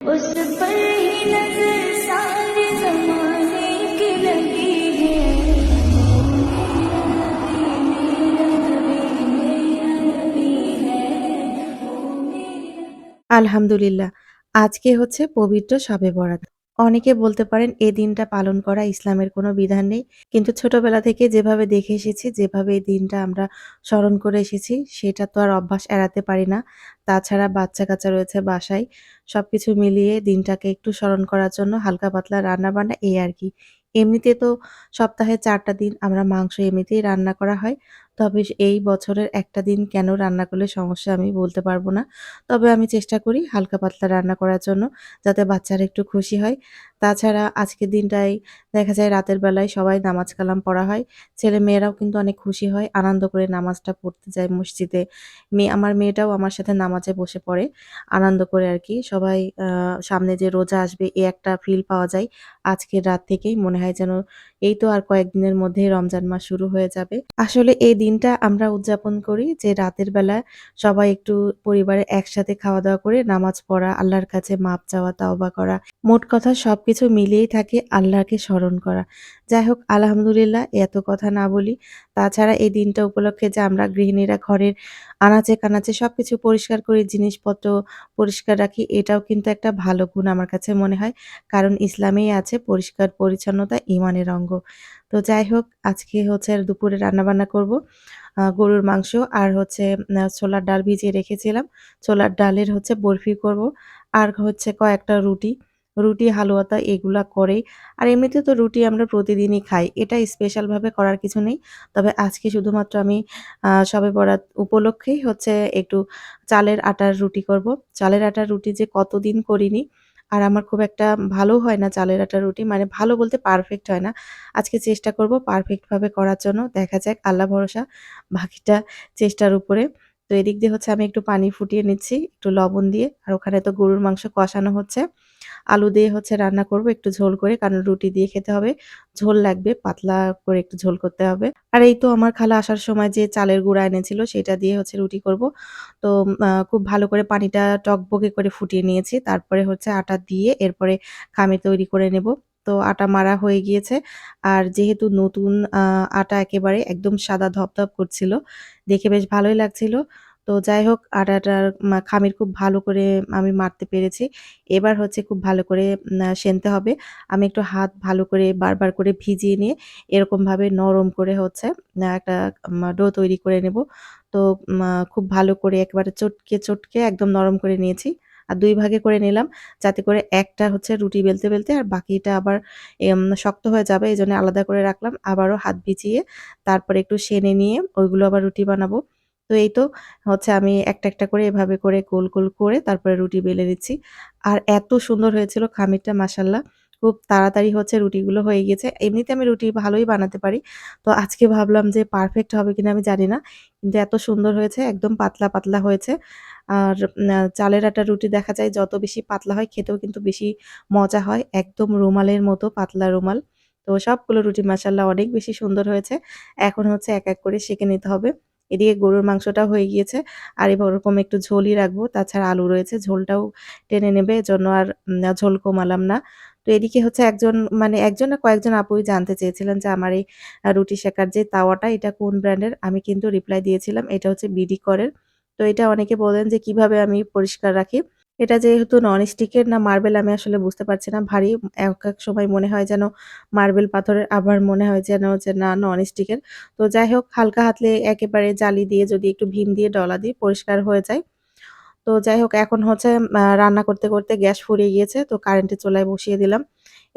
उस पर ही नजर सारे जमाने की लगी है আলহামদুলিল্লাহ। আজকে হচ্ছে পবিত্র শবে বরাত। অনেকে বলতে পারেন এ দিনটা পালন করা ইসলামের কোনো বিধান নেই। কিন্তু ছোটবেলা থেকে যেভাবে দেখে এসেছি, যেভাবে এই দিনটা আমরা স্মরণ করে এসেছি, সেটা তো আর অভ্যাস এড়াতে পারি না। তাছাড়া বাচ্চা-কাচ্চা রয়েছে বাসায়। সব কিছু মিলিয়ে দিনটাকে একটু স্মরণ করার জন্য হালকা পাতলা রান্না-বান্না এই আর কি এমনিতে তো সপ্তাহে ৪ টা দিন আমরা মাংস এমনিতেই রান্না করা হয়। তবে এই বছরের একটা দিন কেন রান্না করলে সমস্যা আমি বলতে পারব না। তবে আমি চেষ্টা করি হালকা পাতলা রান্না করার জন্য, যাতে বাচ্চারা একটু খুশি হয়। তাছাড়া আজকের দিনটায় দেখা যায় রাতের বেলায় সবাই নামাজ কালাম পড়া হয়। ছেলে-মেয়েরাও কিন্তু অনেক খুশি হয়, আনন্দ করে নামাজটা পড়তে যায় মসজিদে। মেয়ে আমার মেয়েটাও আমার সাথে নামাজে বসে পড়ে, আনন্দ করে আর কি সবাই সামনে যে রোজা আসবে এ একটা ফিল পাওয়া যায়। আজকের রাত থেকেই মনে হয় যেন এই তো আর কয়েকদিনের মধ্যেই রমজান মাস শুরু হয়ে যাবে। আসলে এই দিনটা আমরা উদযাপন করি যে রাতের বেলা সবাই একটু পরিবারে একসাথে খাওয়া-দাওয়া করে নামাজ পড়া, আল্লাহর কাছে মাপ চাওয়া, তাওবা করা। মোট কথা সব কিছু মিলিয়েই থাকে আল্লাহকে স্মরণ করা। যাই হোক আলহামদুলিল্লাহ এত কথা না বলি। তাছাড়া এই দিনটা উপলক্ষে যে আমরা গৃহিণীরা ঘরের আনাচে-কানাচে সব কিছু পরিষ্কার করি, জিনিসপত্র পরিষ্কার রাখি, এটাও কিন্তু একটা ভালো গুণ আমার কাছে মনে হয়। কারণ ইসলামেই আছে পরিষ্কার-পরিচ্ছন্নতা ঈমানের অঙ্গ। তো যাই হোক আজকে হচ্ছে দুপুরে রান্নাবান্না করব। গরুর মাংস আর হচ্ছে ছোলার ডাল ভিজিয়ে রেখেছিলাম। ছোলার ডালের হচ্ছে বরফি করব। আর হচ্ছে কয়েকটা রুটি। রুটি, হালুয়াতা এগুলা করেই আর এমনিতে তো রুটি আমরা প্রতিদিনই খাই। এটা স্পেশালভাবে করার কিছু নেই। তবে আজকে শুধুমাত্র আমি সবে বরাত উপলক্ষেই হচ্ছে একটু চালের আটার রুটি করব। চালের আটার রুটি যে কতদিন করিনি। আর আমার খুব একটা ভালো হয় না চালের আটার রুটি। মানে ভালো বলতে পারফেক্ট হয় না। আজকে চেষ্টা করব পারফেক্টভাবে করার জন্য। দেখা যাক আল্লাহ ভরসা। বাকিটা চেষ্টার উপরে। তো এদিক দিয়ে হচ্ছে আমি একটু পানি ফুটিয়ে নিচ্ছি, একটু লবণ দিয়ে। আর ওখানে তো গরুর মাংস কষানো হচ্ছে। আলু দিয়ে হচ্ছে রান্না করব একটু ঝোল করে কারণ রুটি দিয়ে খেতে হবে। ঝোল লাগবে, পাতলা করে একটু ঝোল করতে হবে। আর এই তো আমার খালা আসার সময় যে চালের গুঁড়া এনেছিল সেটা দিয়ে হচ্ছে রুটি করব। তো খুব ভালো করে পানিটা টগবগে করে ফুটিয়ে নিয়েছি। তারপরে হচ্ছে আটা দিয়ে এরপরে খামির তৈরি করে নেব। তো আটা মারা হয়ে গিয়েছে। আর যেহেতু নতুন আটা একেবারে একদম সাদা ধপধপ করছিল। দেখে বেশ ভালোই লাগছিল। তো যাই হোক আটাটার খামির খুব ভালো করে আমি মারতে পেরেছি। এবার হচ্ছে খুব ভালো করে সেনতে হবে। আমি একটু হাত ভালো করে বারবার করে ভিজিয়ে নিয়ে এরকমভাবে নরম করে হচ্ছে একটা ডো তৈরি করে নেব। তো খুব ভালো করে একবারে চটকে, চটকে একদম নরম করে নিয়েছি। আর দুই ভাগে করে নিলাম যাতে করে একটা হচ্ছে রুটি বেলতে, বেলতে আর বাকিটা আবার শক্ত হয়ে যাবে এজন্য আলাদা করে রাখলাম। আবারও হাত ভিজিয়ে তারপরে একটু সেনে নিয়ে ওইগুলো আবার রুটি বানাবো। তো এই তো হচ্ছে আমি একটা, একটা করে এভাবে করে গোল, গোল করে তারপরে রুটি বেলে দিচ্ছি আর এত সুন্দর হয়েছিল খামিরটা মাশাআল্লাহ। খুব তাড়াতাড়ি হচ্ছে রুটিগুলো হয়ে গিয়েছে। এমনিতে আমি রুটি ভালোই বানাতে পারি। তো আজকে ভাবলাম যে পারফেক্ট হবে কিনা আমি জানি না। কিন্তু এত সুন্দর হয়েছে একদম পাতলা, পাতলা হয়েছে। আর চালের আটার রুটি দেখা যায় যত বেশি পাতলা হয় খেতেও কিন্তু বেশি মজা হয়। একদম রুমালের মতো পাতলা রুমাল। তো সবগুলো রুটি মাশাআল্লাহ অনেক বেশি সুন্দর হয়েছে। এখন হচ্ছে এক, এক করে সেঁকে নিতে হবে। এদিকে গরুর মাংসটা হয়ে গিয়েছে। আর এরকম একটু ঝোলই রাখব। তাছাড়া আলু রয়েছে, ঝোলটাও টেনে নেবে জন্য আর ঝোল কমালাম না। তো এদিকে হচ্ছে একজন মানে একজন না কয়েকজন আপুই জানতে চেয়েছিলেন যে আমার এই রুটি শেখার যে তাওয়াটা, এটা কোন ব্র্যান্ডের? আমি কিন্তু রিপ্লাই দিয়েছিলাম, এটা হচ্ছে বিডি করের। তো এটা অনেকে বলেন যে কীভাবে আমি পরিষ্কার রাখি? এটা যেহেতু নন ননস্টিকের না মার্বেল আমি আসলে বুঝতে পারছি না। ভারী এক, এক সময় মনে হয় যেন মার্বেল পাথরের আবার মনে হয় যেন যে না নন ননস্টিকের। তো যাই হোক হালকা হাতলে একেবারে জালি দিয়ে যদি একটু ভীম দিয়ে ডলা দিয়ে পরিষ্কার হয়ে যায়। তো যাই হোক এখন হচ্ছে রান্না করতে, করতে গ্যাস ফুরিয়ে গিয়েছে। তো কারেন্টের চুলায় বসিয়ে দিলাম।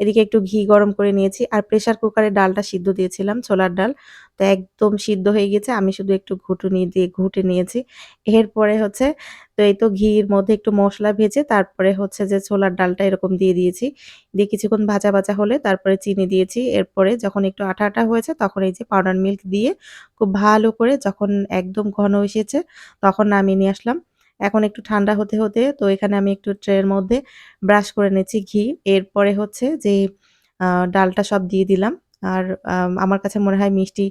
এদিকে একটু ঘি গরম করে নিয়েছি। আর প্রেশার কুকারে ডালটা সিদ্ধ দিয়েছিলাম, ছোলার ডাল। তো একদম সিদ্ধ হয়ে গেছে আমি শুধু একটু ঘুটুনি দিয়ে ঘুটে নিয়েছি। এরপরে হচ্ছে তো এই তো ঘির মধ্যে একটু মশলা ভেজে তারপরে হচ্ছে যে ছোলার ডালটা এরকম দিয়ে দিয়েছি। দিয়ে কিছুক্ষণ ভাজা, ভাজা হলে তারপরে চিনি দিয়েছি। এরপরে যখন একটু আঠা, আঠা হয়েছে তখন এই যে পাউডার মিল্ক দিয়ে খুব ভালো করে যখন একদম ঘন এসেছে তখন নামিয়ে নিয়ে আসলাম। এখন একটু ঠান্ডা হতে, হতে তো এখানে আমি একটু ট্রের মধ্যে ব্রাশ করে নিচ্ছি ঘি। এরপরে হচ্ছে যে ডালটা সব দিয়ে দিলাম। আর আমার কাছে মনে হয় মিষ্টি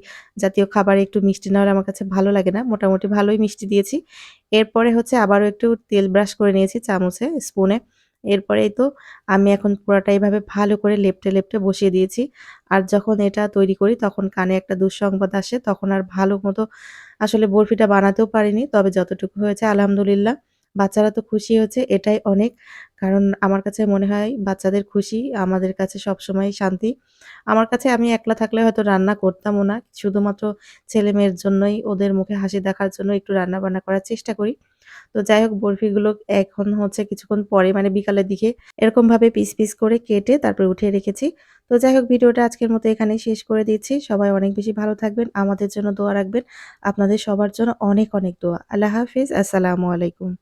জাতীয় খাবারে একটু মিষ্টি না হলে আমার কাছে ভালো লাগে না। মোটামুটি ভালোই মিষ্টি দিয়েছি। এরপরে হচ্ছে আবারও একটু তেল ব্রাশ করে নিয়েছি চামচে, স্পুনে। এরপরেই তো আমি এখন পুরাটা এভাবে ভালো করে লেপটে লেপটে বসিয়ে দিয়েছি। আর যখন এটা তৈরি করি তখন কানে একটা দুঃসংবাদ আসে। তখন আর ভালো মতো আসলে বরফিটা বানাতেও পারিনি। তবে যতটুকু হয়েছে আলহামদুলিল্লাহ। বাচ্চারা তো খুশি হচ্ছে এটাই অনেক। কারণ আমার কাছে মনে হয় বাচ্চাদের খুশি আমাদের কাছে সবসময়ই শান্তি। আমার কাছে আমি একলা থাকলে হয়তো রান্না করতামও না। শুধুমাত্র ছেলে মেয়ের জন্যই ওদের মুখে হাসি দেখার জন্য একটু রান্না-বান্না করার চেষ্টা করি। তো যাই হোক বরফিগুলো এখন হচ্ছে কিছুক্ষণ পরে মানে বিকালের দিকে এরকমভাবে পিস, পিস করে কেটে তারপরে উঠিয়ে রেখেছি। তো যাই হোক ভিডিওটা আজকের মতো এখানে শেষ করে দিচ্ছি। সবাই অনেক বেশি ভালো থাকবেন। আমাদের জন্য দোয়া রাখবেন। আপনাদের সবার জন্য অনেক, অনেক দোয়া। আল্লাহ হাফিজ। আসসালামু আলাইকুম।